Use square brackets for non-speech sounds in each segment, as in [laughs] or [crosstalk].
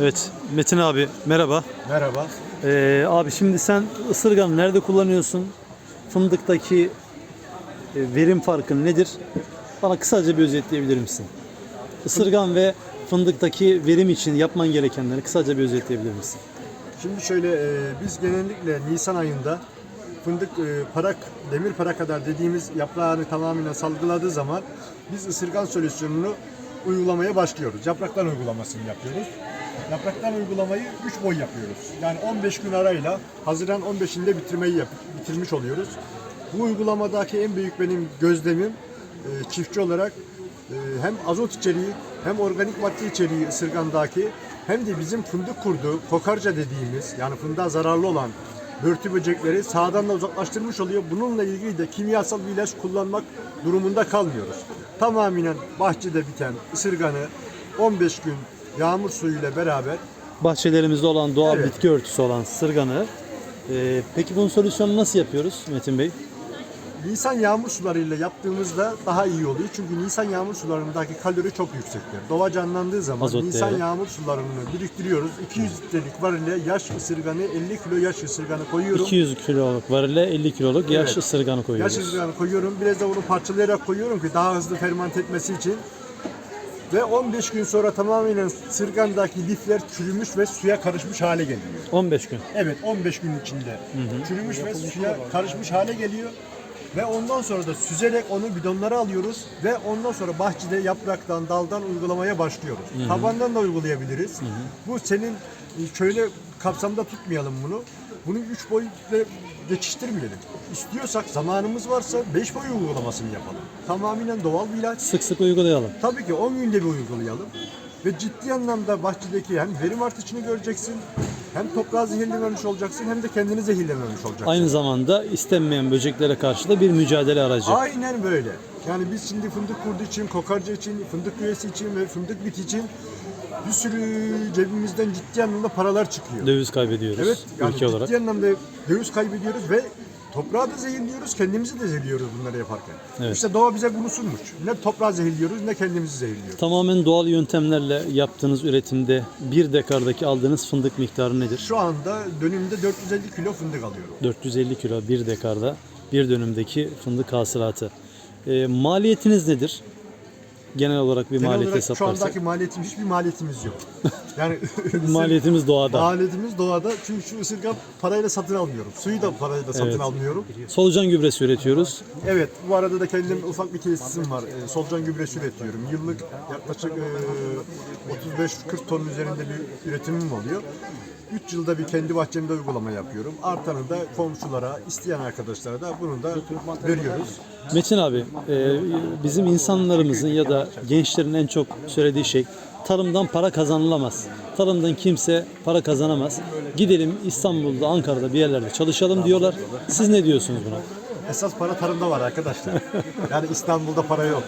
Evet Metin abi merhaba. Merhaba. Ee, abi şimdi sen ısırganı nerede kullanıyorsun? Fındıktaki e, verim farkı nedir? Bana kısaca bir özetleyebilir misin? Isırgan ve fındıktaki verim için yapman gerekenleri kısaca bir özetleyebilir misin? Şimdi şöyle e, biz genellikle Nisan ayında fındık e, parak, demir para kadar dediğimiz yaprağını tamamen salgıladığı zaman biz ısırgan solüsyonunu uygulamaya başlıyoruz. Yapraktan uygulamasını yapıyoruz. Yapraktan uygulamayı 3 boy yapıyoruz. Yani 15 gün arayla Haziran 15'inde bitirmeyi yap, bitirmiş oluyoruz. Bu uygulamadaki en büyük benim gözlemim e, çiftçi olarak e, hem azot içeriği hem organik madde içeriği ısırgandaki hem de bizim fındık kurdu, kokarca dediğimiz yani fındığa zararlı olan börtü böcekleri sağdan da uzaklaştırmış oluyor. Bununla ilgili de kimyasal bir ilaç kullanmak durumunda kalmıyoruz. Tamamen bahçede biten ısırganı 15 gün yağmur suyuyla beraber Bahçelerimizde olan doğal Evet. bitki örtüsü olan sırganı. Ee, peki bunun solüsyonunu nasıl yapıyoruz Metin Bey? Nisan yağmur sularıyla yaptığımızda daha iyi oluyor. Çünkü Nisan yağmur sularındaki kalori çok yüksektir. Doğa canlandığı zaman Azot Nisan değeri. yağmur sularını biriktiriyoruz. 200 litrelik varile yaş ısırganı 50 kilo yaş ısırganı koyuyorum. 200 kiloluk varile 50 kiloluk yaş Evet. ısırganı Yaş koyuyoruz. ısırganı koyuyorum. Biraz da onu parçalayarak koyuyorum ki daha hızlı ferment etmesi için. Ve 15 gün sonra tamamen sırgandaki lifler çürümüş ve suya karışmış hale geliyor. 15 gün. Evet 15 gün içinde çürümüş ve suya karışmış hale geliyor. Ve ondan sonra da süzerek onu bidonlara alıyoruz ve ondan sonra bahçede yapraktan, daldan uygulamaya başlıyoruz. Tabandan da uygulayabiliriz. Bu senin e, şöyle kapsamda tutmayalım bunu. Bunu 3 boyutla geçiştirmeyelim. İstiyorsak zamanımız varsa 5 boy uygulamasını yapalım. Tamamen doğal bir ilaç. Sık sık uygulayalım. Tabii ki 10 günde bir uygulayalım. Ve ciddi anlamda bahçedeki hem verim artışını göreceksin, hem toprağı zehirlememiş olacaksın, hem de kendini zehirlememiş olacaksın. Aynı zamanda istenmeyen böceklere karşı da bir mücadele aracı. Aynen böyle. Yani biz şimdi fındık kurdu için, kokarca için, fındık güvesi için ve fındık biti için bir sürü cebimizden ciddi anlamda paralar çıkıyor. Döviz kaybediyoruz Evet, yani ülke olarak. ciddi anlamda döviz kaybediyoruz ve toprağı da zehirliyoruz, kendimizi de zehirliyoruz bunları yaparken. Evet. İşte doğa bize bunu sunmuş. Ne toprağı zehirliyoruz, ne kendimizi zehirliyoruz. Tamamen doğal yöntemlerle yaptığınız üretimde bir dekardaki aldığınız fındık miktarı nedir? Şu anda dönümde 450 kilo fındık alıyorum. 450 kilo bir dekarda bir dönümdeki fındık hasılatı. Ee, maliyetiniz nedir? Genel olarak bir Genel maliyet olarak şu hesaplarsak. andaki maliyetim hiçbir maliyetimiz yok. [laughs] Yani [laughs] Maliyetimiz doğada. maliyetimiz doğada çünkü şu ısırgan parayla satın almıyorum. Suyu da parayla satın Evet. almıyorum. Solucan gübresi üretiyoruz. Evet bu arada da kendim ufak bir tesisim var. Ee, solucan gübresi üretiyorum. Yıllık yaklaşık e, 35-40 ton üzerinde bir üretimim oluyor. 3 yılda bir kendi bahçemde uygulama yapıyorum. Artanı da komşulara, isteyen arkadaşlara da bunu da veriyoruz. Metin abi, e, bizim insanlarımızın ya da gençlerin en çok söylediği şey tarımdan para kazanılamaz. Tarımdan kimse para kazanamaz. Gidelim İstanbul'da, Ankara'da bir yerlerde çalışalım diyorlar. Siz ne diyorsunuz buna? Esas para tarımda var arkadaşlar. Yani İstanbul'da para yok.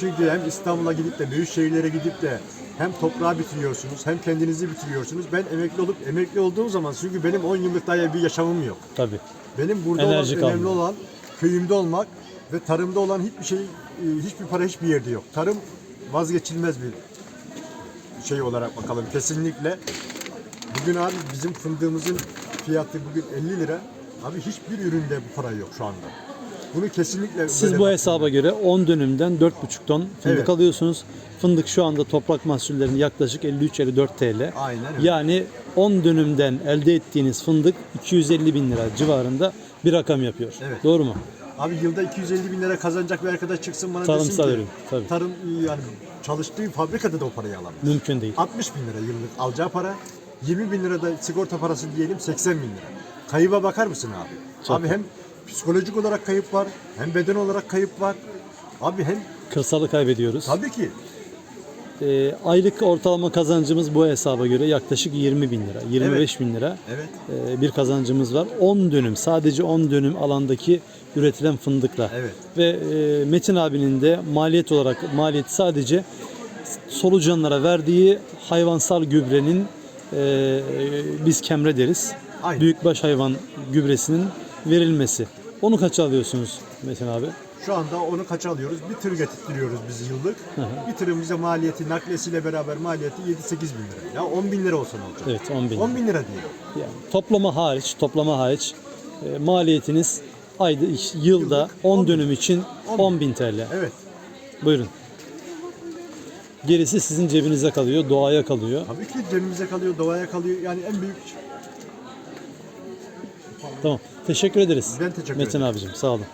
Çünkü hem İstanbul'a gidip de büyük şehirlere gidip de hem toprağı bitiriyorsunuz hem kendinizi bitiriyorsunuz. Ben emekli olup emekli olduğum zaman çünkü benim 10 yıllık daha bir yaşamım yok. Tabii. Benim burada Enerji olan, önemli kalmıyor. olan köyümde olmak ve tarımda olan hiçbir şey, e, hiçbir para hiçbir yerde yok. Tarım vazgeçilmez bir şey olarak bakalım kesinlikle. Bugün abi bizim fındığımızın fiyatı bugün 50 lira. Abi hiçbir üründe bu para yok şu anda. Bunu kesinlikle Siz bu hesaba göre 10 dönümden 4,5 ton fındık Evet. alıyorsunuz. Fındık şu anda toprak mahsullerinin yaklaşık 53-54 TL. Aynen öyle. Yani 10 dönümden elde ettiğiniz fındık 250 bin lira civarında bir rakam yapıyor. Evet. Doğru mu? Abi yılda 250 bin lira kazanacak bir arkadaş çıksın bana Tarımsal desin ki ürün, tabii. tarım yani çalıştığı fabrikada da o parayı alamaz. Mümkün değil. 60 bin lira yıllık alacağı para. 20 bin lira da sigorta parası diyelim 80 bin lira. Kayıba bakar mısın abi? Çok. Abi hem psikolojik olarak kayıp var, hem beden olarak kayıp var. Abi hem Kırsalı kaybediyoruz. tabii ki Ee, aylık ortalama kazancımız bu hesaba göre yaklaşık 20 bin lira, 25 bin lira evet ee, bir kazancımız var. 10 dönüm, sadece 10 dönüm alandaki üretilen fındıkla. Evet. Ve e, Metin abinin de maliyet olarak maliyet sadece solucanlara verdiği hayvansal gübrenin e, biz kemre deriz. Aynen. Büyükbaş hayvan gübresinin verilmesi. Onu kaça alıyorsunuz Metin abi? Şu anda onu kaça alıyoruz? Bir tır getirtiyoruz biz yıllık. Bir tırın bize maliyeti, naklesiyle beraber maliyeti 7-8 bin lira. Ya 10 bin lira olsa ne olacak? Evet 10 bin. 10 bin lira diyor. Yani toplama hariç, toplama hariç e, maliyetiniz ayda yılda Yıllık 10 10 bin. dönüm için 10 bin. 10 bin TL. Evet. Buyurun. Gerisi sizin cebinize kalıyor, doğaya kalıyor. Tabii ki cebimize kalıyor, doğaya kalıyor. Yani en büyük Tamam. Teşekkür ederiz. Ben teşekkür Metin ederim. abicim sağ olun.